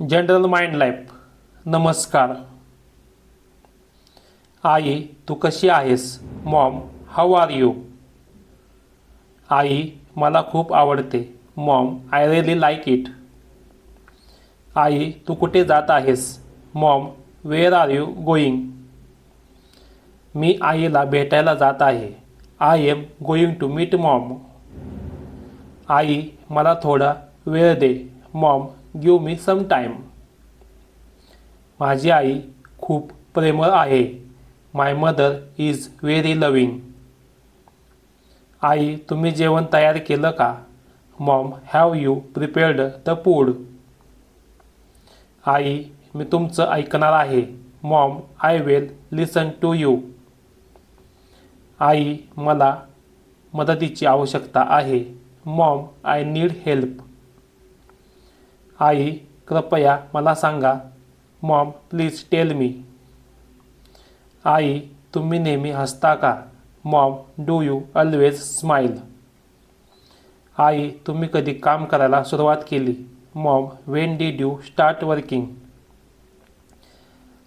General mind life. नमस्कार. आई तू कशी आहेस? Mom how are you? आई मला खूप आवडते. Mom I really like it. आई तू कुठे जात आहेस? Mom where are you going मी आईला भेटायला जात आहे. I am going to meet mom. आई मला थोडा वेळ दे. Mom give me some time माझी आई खूप प्रेमळ आहे. My mother is very loving आई तुम्ही जेवण तयार केलं का? Mom have you prepared the food आई मी तुमचं ऐकणार आहे. Mom I will listen to you आई मला मदतीची आवश्यकता आहे. मॉम आय नीड हेल्प आई कृपया मला सांगा. Mom please tell me. आई तुम्ही नेहमी हसता का? Mom do you always smile आई तुम्ही कधी काम करायला सुरुवात केली? Mom when did you start working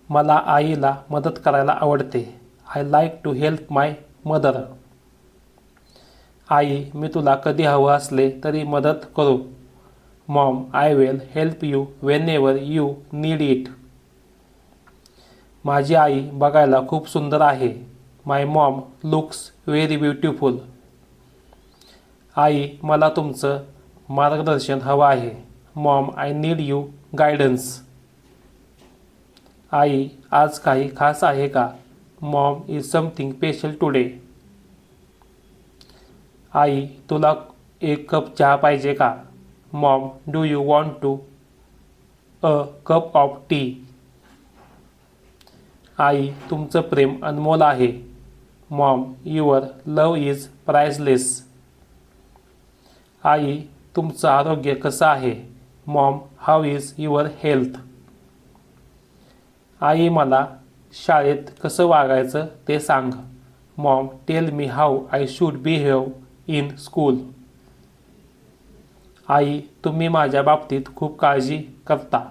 मला आईला मदत करायला आवडते. I like to help my mother आई मी तुला कधी हवं असले तरी मदत करू. Mom I will help you whenever you need it माझी आई बघायला खूप सुंदर आहे. My mom looks very beautiful आई मला तुमचं मार्गदर्शन हवं आहे. Mom I need you guidance आई आज काही खास आहे का? Mom is something special today आई तुला एक कप चहा पाहिजे का? Mom do you want to a cup of tea आई तुमचं प्रेम अनमोल आहे. Mom your love is priceless आई तुमचं आरोग्य कसं आहे? Mom how is your health आई मला शाळेत कसं वागायचं ते सांग. Mom tell me how I should behave in school आई तुम्ही माझ्या बाबतीत खूप काळजी करता.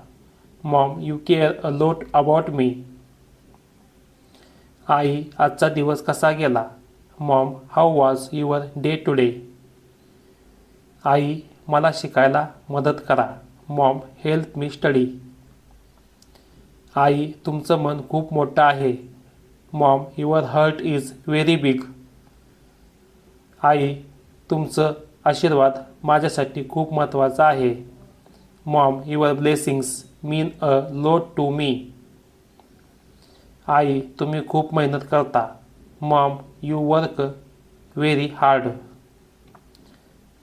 मॉम यू केअर अ लोट अबाउट मी. आई आजचा दिवस कसा गेला? Mom how was your day today आई मला शिकायला मदत करा. Mom help me study. आई तुमचं मन खूप मोठं आहे. Mom your heart is very big. आई तुमचं आशीर्वाद माझ्यासाठी खूप महत्त्वाचा आहे. Mom your blessings mean a lot to me. आई तुम्ही खूप मेहनत करता. Mom you work very hard.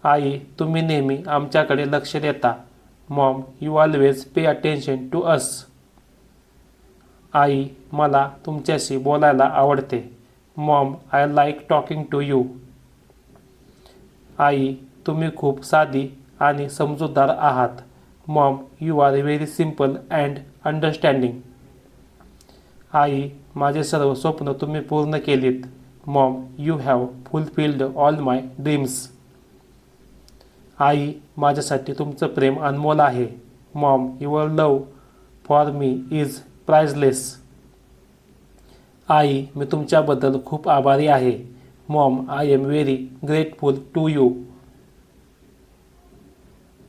आई तुम्ही नेहमी आमच्याकडे लक्ष देता. Mom you always pay attention to us. आई मला तुमच्याशी बोलायला आवडते. Mom I like talking to you. आई तुम्ही खूप साधी आणि समजूतदार आहात. Mom you are very simple and understanding. आई माझे सर्व स्वप्न तुम्ही पूर्ण केलीत. Mom you have fulfilled all my dreams. आई माझ्यासाठी तुमचं प्रेम अनमोल आहे. Mom your love for me is priceless आई मी तुमच्याबद्दल खूप आभारी आहे. Mom I am very grateful to you.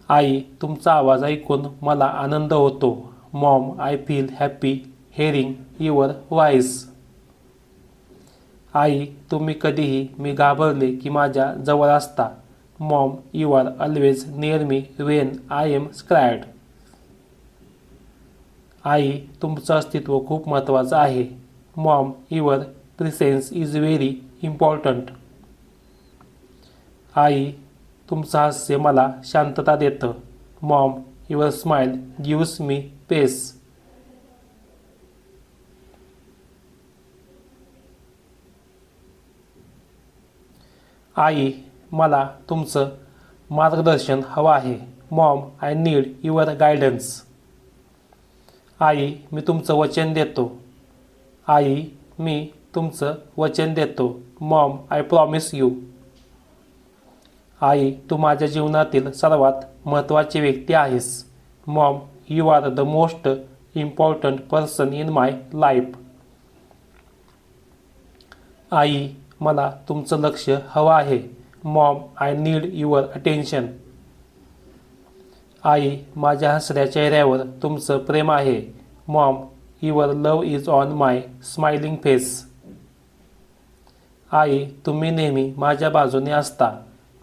आई तुमचा आवाज ऐकून मला आनंद होतो. Mom I feel happy hearing your voice आई तुम्ही कधीही मी घाबरले की माझ्या जवळ असता. Mom you are always near me when I am scared आई तुमचं अस्तित्व खूप महत्त्वाचं आहे. Mom your presence is very important आई तुमचं हास्य मला शांतता देतं. Mom your smile gives me peace. आई मला तुमचं मार्गदर्शन हवं आहे. Mom I need your guidance. आई मी तुमचं वचन देतो. आई मी तुमचं वचन देतो. Mom I promise you. आई तू माझ्या जीवनातील सर्वात महत्त्वाची व्यक्ती आहेस. Mom you are the most important person in my life. आई मला तुमचं लक्ष हवं आहे. Mom I need your attention. आई माझ्या हसऱ्या चेहऱ्यावर तुमचं प्रेम आहे. Mom your love is on my smiling face. आई तुम्ही नेहमी माझ्या बाजूने असता.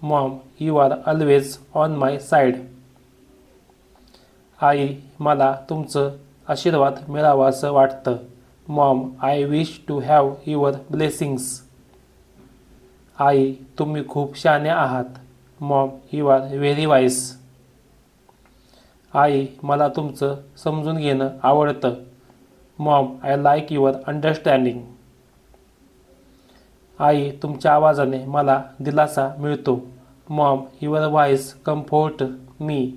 Mom you are always on my side आई मला तुमचं आशीर्वाद मिळावा असं वाटतं. Mom I wish to have your blessings आई तुम्ही खूप शहाणे आहात. Mom you are very wise आई मला तुमचं समजून घेणं आवडतं. Mom I like your understanding आई तुमच्या आवाजाने मला दिलासा मिळतो. Mom your voice comfort me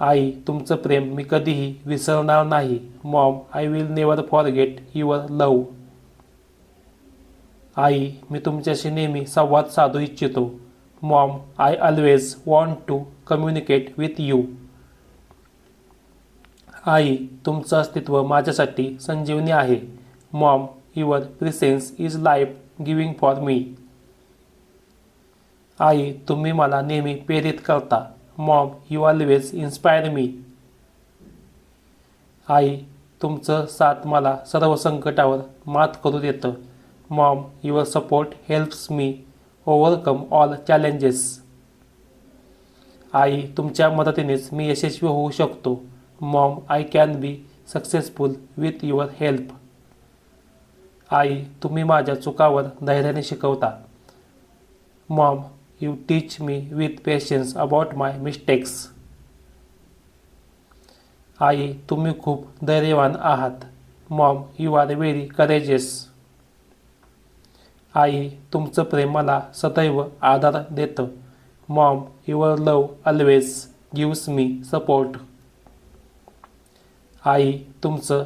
आई तुमचं प्रेम मी कधीही विसरणार नाही. Mom I will never forget your love आई मी तुमच्याशी नेहमी संवाद साधू इच्छितो. Mom I always want to communicate with you आई तुमचं अस्तित्व माझ्यासाठी संजीवनी आहे. Mom your presence is life giving for me आई तुम्ही मला नेहमी प्रेरित करता. Mom you always inspire me. आई तुमचं साथ मला सर्व संकटावर मात करू देतं. Mom your support helps me overcome all challenges. आई तुमच्या मदतीनेच मी यशस्वी होऊ शकतो. Mom I can be successful with your help. आई तुम्ही माझ्या चुकावर धैर्याने शिकवता. Mom you teach me with patience about my mistakes आई तुम्ही खूप धैर्यवान आहात. Mom you are very courageous आई तुमचं प्रेम मला सदैव आधार देतं. Mom your love always gives me support आई तुमचं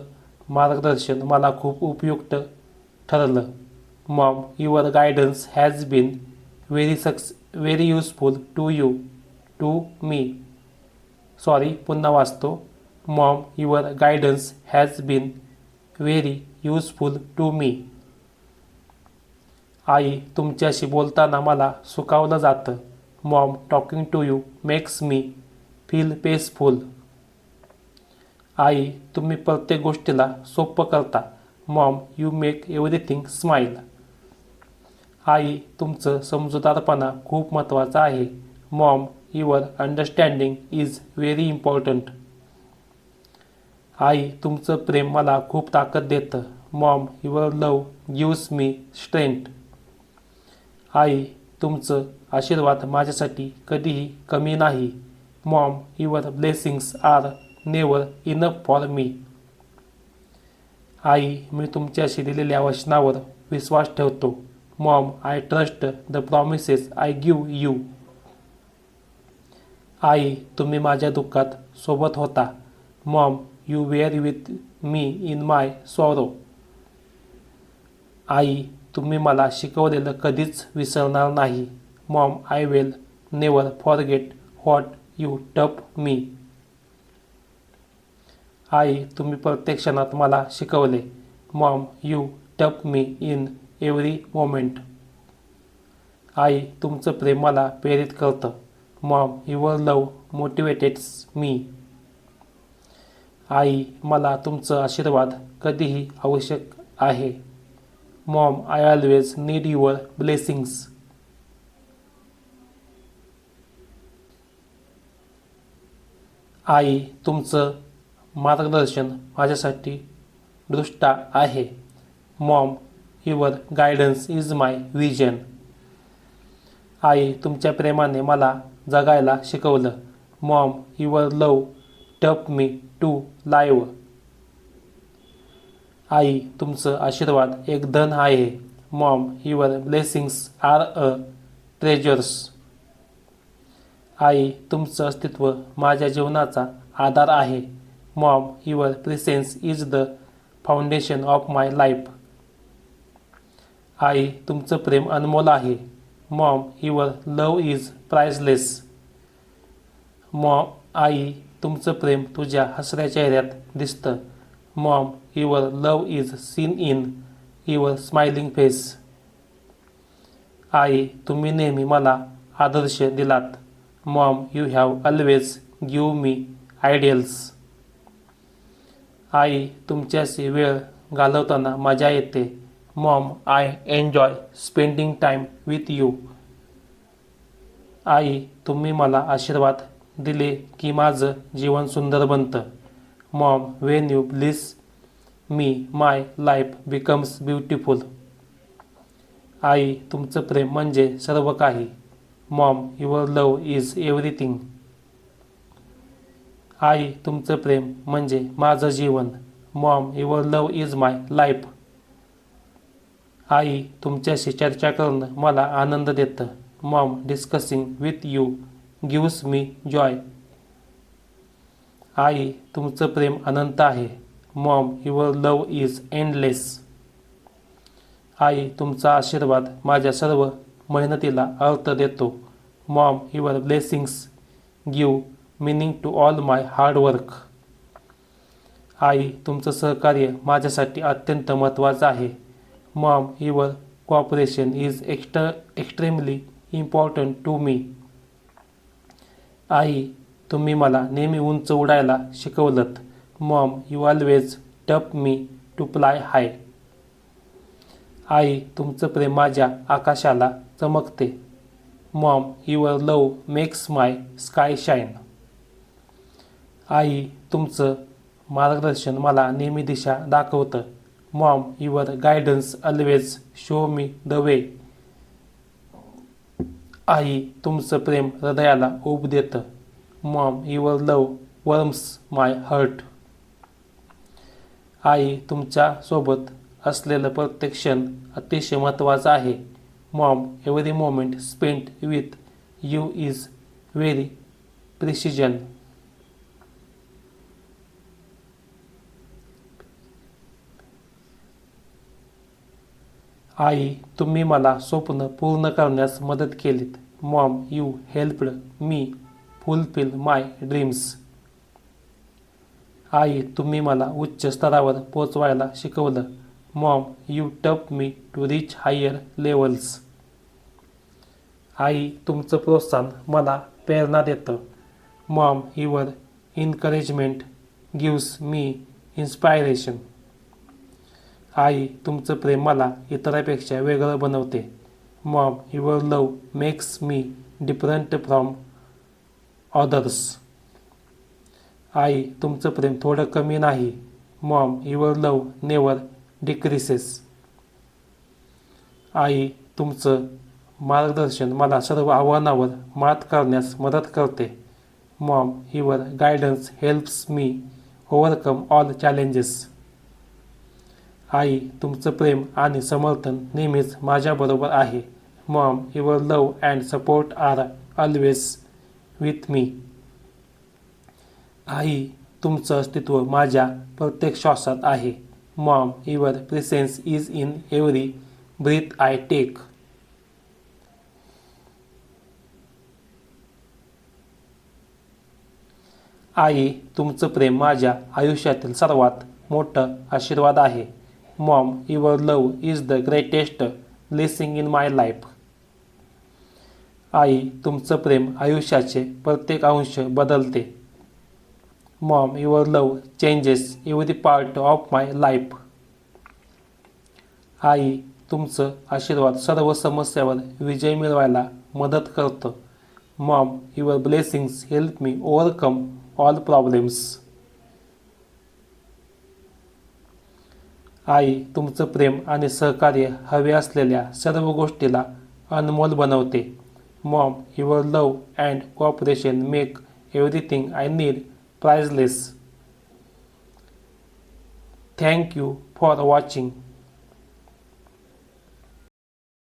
मार्गदर्शन मला खूप उपयुक्त ठरलं. Mom your guidance has been very sucks very useful to you to me sorry पुन्हा वाचतो. Mom your guidance has been very useful to me आई तुमच्याशी बोलताना मला सुकावलं जातं. Mom talking to you makes me feel peaceful आई तुम्ही प्रत्येक गोष्टीला सोपं करता. Mom you make everything smile आई तुमचं समजूतदारपणा खूप महत्त्वाचा आहे. Mom your understanding is very important. आई तुमचं प्रेम मला खूप ताकद देतं. Mom your love gives me strength. आई तुमचं आशीर्वाद माझ्यासाठी कधीही कमी नाही. Mom your blessings are never enough for me. आई मी तुमच्याशी दिलेल्या वचनावर विश्वास ठेवतो. Mom I trust the promises I give you आई तुम्ही माझ्या दुःखात सोबत होता. Mom you were with me in my sorrow आई तुम्ही मला शिकवलेलं कधीच विसरणार नाही. Mom I will never forget what you taught me आई तुम्ही प्रत्येक क्षणात मला शिकवले. Mom you taught me in every moment. आई तुमचं प्रेम मला प्रेरित करतं. Mom your love motivates me. आई मला तुमचं आशीर्वाद कधीही आवश्यक आहे. Mom I always need your blessings आई तुमचं मार्गदर्शन माझ्यासाठी दृष्टा आहे. Mom your guidance is my vision आई तुमच्या प्रेमाने मला जगायला शिकवलं. मॉम युअर लव टप मी टू लाईव्ह आई तुमचं आशीर्वाद एक धन आहे. Mom your blessings are a treasures आई तुमचं अस्तित्व माझ्या जीवनाचा आधार आहे. Mom your presence is the foundation of my life आई तुमचं प्रेम अनमोल आहे. Mom your love is priceless. Mom आई तुमचं प्रेम तुझ्या हसऱ्या चेहऱ्यात दिसतं. Mom your love is seen in your smiling face. आई तुम्ही नेहमी मला आदर्श दिलात. Mom you have always give me ideals. आई तुमच्याशी वेळ घालवताना मजा येते. Mom I enjoy spending time with you आई तुम्ही मला आशीर्वाद दिले की माझं जीवन सुंदर बनतं. Mom when you bless me my life becomes beautiful आई तुमचं प्रेम म्हणजे सर्व काही. Mom your love is everything आई तुमचं प्रेम म्हणजे माझं जीवन. Mom your love is my life आई तुमच्याशी चर्चा करणं मला आनंद देतं. Mom discussing with you gives me joy आई तुमचं प्रेम अनंत आहे. Mom your love is endless आई तुमचा आशीर्वाद माझ्या सर्व मेहनतीला अर्थ देतो. Mom your blessings give meaning to all my hard work आई तुमचं सहकार्य माझ्यासाठी अत्यंत महत्त्वाचं आहे. Mom your cooperation is ext extremely important to me आई तुम्ही मला नेहमी उंच उडायला शिकवलत. Mom you always tap me to ply हाय आई तुमचं प्रेम माझ्या आकाशाला चमकते. Mom your love makes my sky shine आई तुमचं मार्गदर्शन मला नेहमी दिशा दाखवतं. Mom your guidance always show me the way आई तुमचं प्रेम हृदयाला ऊब देतं. Mom your love warms my heart आई तुमच्यासोबत असलेलं प्रत्येक क्षण अतिशय महत्त्वाचं आहे. Mom every moment spent with you is very precision आई तुम्ही मला स्वप्न पूर्ण करण्यास मदत केलीत. Mom you helped me fulfill my dreams. आई तुम्ही मला उच्च स्तरावर पोचवायला शिकवलं. Mom you taught me to reach higher levels आई तुमचं प्रोत्साहन मला प्रेरणा देतं. Mom your encouragement gives me inspiration. आई तुमचं प्रेम मला इतरांपेक्षा वेगळं बनवते. Mom your love makes me different from others आई तुमचं प्रेम थोडं कमी नाही. Mom your love never decreases आई तुमचं मार्गदर्शन मला सर्व आव्हानावर मात करण्यास मदत करते. Mom your guidance helps me overcome all challenges आई तुमचं प्रेम आणि समर्थन नेहमीच माझ्याबरोबर आहे. Mom your love and support are always with me आई तुमचं अस्तित्व माझ्या प्रत्येक श्वासात आहे. Mom your presence is in every breath I take आई तुमचं प्रेम माझ्या आयुष्यातील सर्वात मोठं आशीर्वाद आहे. Mom your love is the greatest blessing in my life आई तुमचं प्रेम आयुष्याचे प्रत्येक अंश बदलते. Mom your love changes every part of my life आई तुमचं आशीर्वाद सर्व समस्यावर विजय मिळवायला मदत करतं. Mom your blessings help me overcome all problems आई तुमचं प्रेम आणि सहकार्य हवे असलेल्या सर्व गोष्टीला अनमोल बनवते. Mom your love and cooperation make everything I need priceless thank you for watching